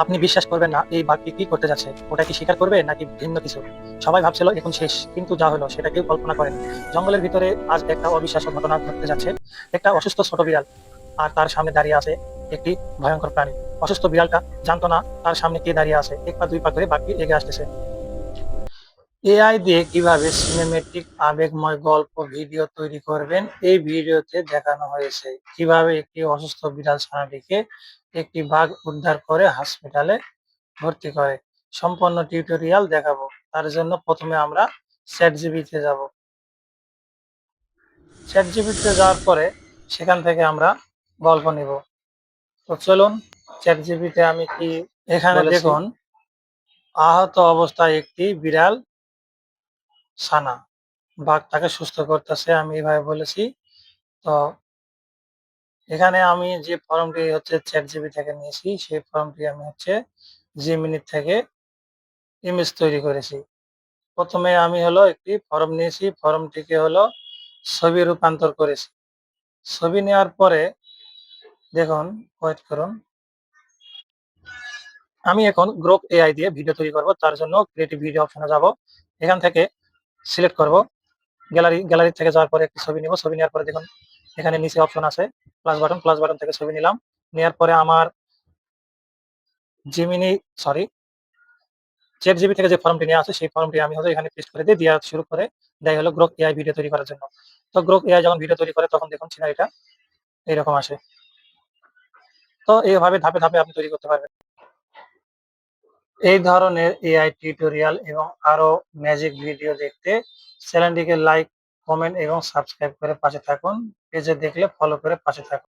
আপনি বিশ্বাস করবেন না, এই বাঘটি কি করতে যাচ্ছে? ওটা কি শিকার করবে নাকি ভিন্ন কিছু? সবাই ভাবছিল, এখন শেষ। কিন্তু যা হলো, সেটা কেউ কল্পনা করেন। জঙ্গলের ভিতরে আজ একটা অবিশ্বাস্য ঘটনা ঘটতে যাচ্ছে। একটা অসুস্থ ছোট বিড়াল, আর তার সামনে দাঁড়িয়ে আছে একটি ভয়ঙ্কর প্রাণী। অসুস্থ বিড়ালটা জানতো না তার সামনে কে দাঁড়িয়ে আছে। এক পা, দুই পা করে বাঘটি এগিয়ে আসতেছে। এআই দিয়ে কীভাবে সিনেমেটিক আবেগময় গল্প ভিডিও তৈরি করবেন, এই ভিডিওতে দেখানো হয়েছে। কীভাবে একটি অসুস্থ বিড়াল ছানাটিকে একটি বাঘ উদ্ধার করে হসপিটালে ভর্তি করে। সম্পূর্ণ টিউটোরিয়াল দেখাবো। তার জন্য প্রথমে আমরা চ্যাট জিবিতে যাব। চ্যাট জিবিতে যাওয়ার পরে সেখান থেকে আমরা গল্প নিব। তো চলুন চ্যাট জিবিতে আমি কি এখানে। দেখুন আহত অবস্থায় একটি বিড়াল ছানা। বাঘটাকে সুস্থ করতেছে আমি এভাবে বলেছি। তো এখানে আমি যে ফর্মটি হচ্ছে চ্যাট জিবি থেকে নিয়েছি, সেই ফর্মটি আমি হচ্ছে জিমিনি থেকে ইমেজ তৈরি করেছি। প্রথমে আমি হলো একটি ফর্ম নিয়েছি, ফর্মটিকে হলো ছবি রূপান্তর করেছি। ছবি নেওয়ার পরে দেখুন ওয়েট করুন। আমি এখন গ্রুপ এআই দিয়ে ভিডিও তৈরি করব, তার জন্য ক্রিয়েটিভ ভিডিও অপশনে যাব। এখান থেকে সিলেক্ট করব। গ্যালারি গ্যালারি থেকে যাওয়ার পরে একটি ছবি নিব, ছবি নেওয়ার পরে দেখুন, এখানে নিচে অপশন আছে। প্লাস বাটন প্লাস বাটন থেকে ছবি নিলাম। নেওয়ার পরে আমার জিমিনি সরি চ্যাট জিবি থেকে যে ফর্মটি নেওয়া আছে, সেই ফর্মটি আমি হয়তো এখানে পেস্ট করে দিয়ে দেওয়া শুরু করে দেয় হলো গ্রোক এআই ভিডিও তৈরি করার জন্য। তো গ্রোক এআই যখন ভিডিও তৈরি করে, তখন দেখুন সিনারিটা এইরকম আসে। তো এইভাবে ধাপে ধাপে আপনি তৈরি করতে পারবেন। এই ধরনের এআই টিউটোরিয়াল এবং আরও ম্যাজিক ভিডিও দেখতে চ্যানেলটিকে লাইক কমেন্ট এবং সাবস্ক্রাইব করে পাশে থাকুন। পেজে দেখলে ফলো করে পাশে থাকুন।